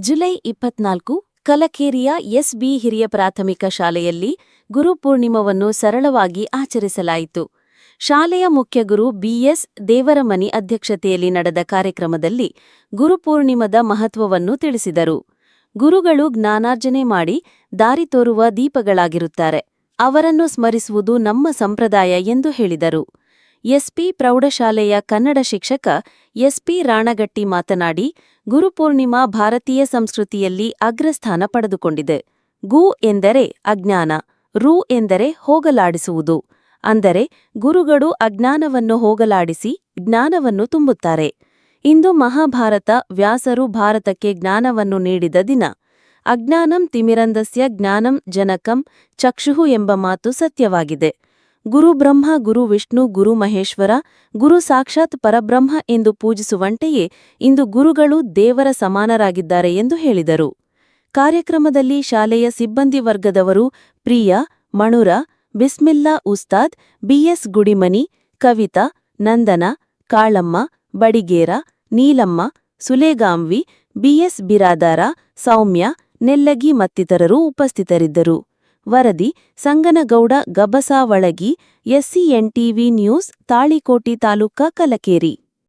July ಇಪ್ಪತ್ನಾಲ್ಕು, ಕಲಕೇರಿಯ SB ಹಿರಿಯ ಪ್ರಾಥಮಿಕ ಶಾಲೆಯಲ್ಲಿ ಗುರುಪೂರ್ಣಿಮವನ್ನು ಸರಳವಾಗಿ ಆಚರಿಸಲಾಯಿತು. ಶಾಲೆಯ ಮುಖ್ಯಗುರು ಬಿಎಸ್ ದೇವರಮನಿ ಅಧ್ಯಕ್ಷತೆಯಲ್ಲಿ ನಡೆದ ಕಾರ್ಯಕ್ರಮದಲ್ಲಿ ಗುರುಪೂರ್ಣಿಮದ ಮಹತ್ವವನ್ನು ತಿಳಿಸಿದರು. ಗುರುಗಳು ಜ್ಞಾನಾರ್ಜನೆ ಮಾಡಿ ದಾರಿ ತೋರುವ ದೀಪಗಳಾಗಿರುತ್ತಾರೆ. ಅವರನ್ನು ಸ್ಮರಿಸುವುದು ನಮ್ಮ ಸಂಪ್ರದಾಯ ಎಂದು ಹೇಳಿದರು. ಎಸ್ಪಿ ಪ್ರೌಢಶಾಲೆಯ ಕನ್ನಡ ಶಿಕ್ಷಕ ಎಸ್ಪಿ ರಾಣಗಟ್ಟಿ ಮಾತನಾಡಿ ಗುರುಪೂರ್ಣಿಮಾ ಭಾರತೀಯ ಸಂಸ್ಕೃತಿಯಲ್ಲಿ ಅಗ್ರಸ್ಥಾನ ಪಡೆದುಕೊಂಡಿದೆ. ಗು ಎಂದರೆ ಅಜ್ಞಾನ, ರು ಎಂದರೆ ಹೋಗಲಾಡಿಸುವುದು. ಅಂದರೆ, ಗುರುಗಳು ಅಜ್ಞಾನವನ್ನು ಹೋಗಲಾಡಿಸಿ ಜ್ಞಾನವನ್ನು ತುಂಬುತ್ತಾರೆ. ಇಂದು ಮಹಾಭಾರತ ವ್ಯಾಸರು ಭಾರತಕ್ಕೆ ಜ್ಞಾನವನ್ನು ನೀಡಿದ ದಿನ. ಅಜ್ಞಾನಂ ತಿಮಿರಂದಸ್ಯ ಜ್ಞಾನಂ ಜನಕಂ ಚಕ್ಷುಹು ಎಂಬ ಮಾತು ಸತ್ಯವಾಗಿದೆ. ಗುರು ಬ್ರಹ್ಮ, ಗುರು ವಿಷ್ಣು, ಗುರು ಮಹೇಶ್ವರ, ಗುರು ಸಾಕ್ಷಾತ್ ಪರಬ್ರಹ್ಮ ಎಂದು ಪೂಜಿಸುವಂತೆಯೇ ಇಂದು ಗುರುಗಳು ದೇವರ ಸಮಾನರಾಗಿದ್ದಾರೆ ಎಂದು ಹೇಳಿದರು. ಕಾರ್ಯಕ್ರಮದಲ್ಲಿ ಶಾಲೆಯ ಸಿಬ್ಬಂದಿ ವರ್ಗದವರು ಪ್ರಿಯಾ, ಮಣುರ, ಬಿಸ್ಮಿಲ್ಲಾ ಉಸ್ತಾದ್, ಬಿಎಸ್ ಗುಡಿಮನಿ, ಕವಿತಾ, ನಂದನ, ಕಾಳಮ್ಮ, ಬಡಿಗೇರ, ನೀಲಮ್ಮ, ಸುಲೇಗಾಂವಿ, ಬಿಎಸ್ ಬಿರಾದಾರ, ಸೌಮ್ಯ, ನೆಲ್ಲಗಿ ಮತ್ತಿತರರು ಉಪಸ್ಥಿತರಿದ್ದರು. ವರದಿ ಸಂಗನಗೌಡ ಗಬಸಾವಳಗಿ ಎಸ್ಸಿಎನ್ಟಿವಿ ನ್ಯೂಸ್ ತಾಳಿಕೋಟಿ ತಾಲೂಕಾ ಕಲಕೇರಿ.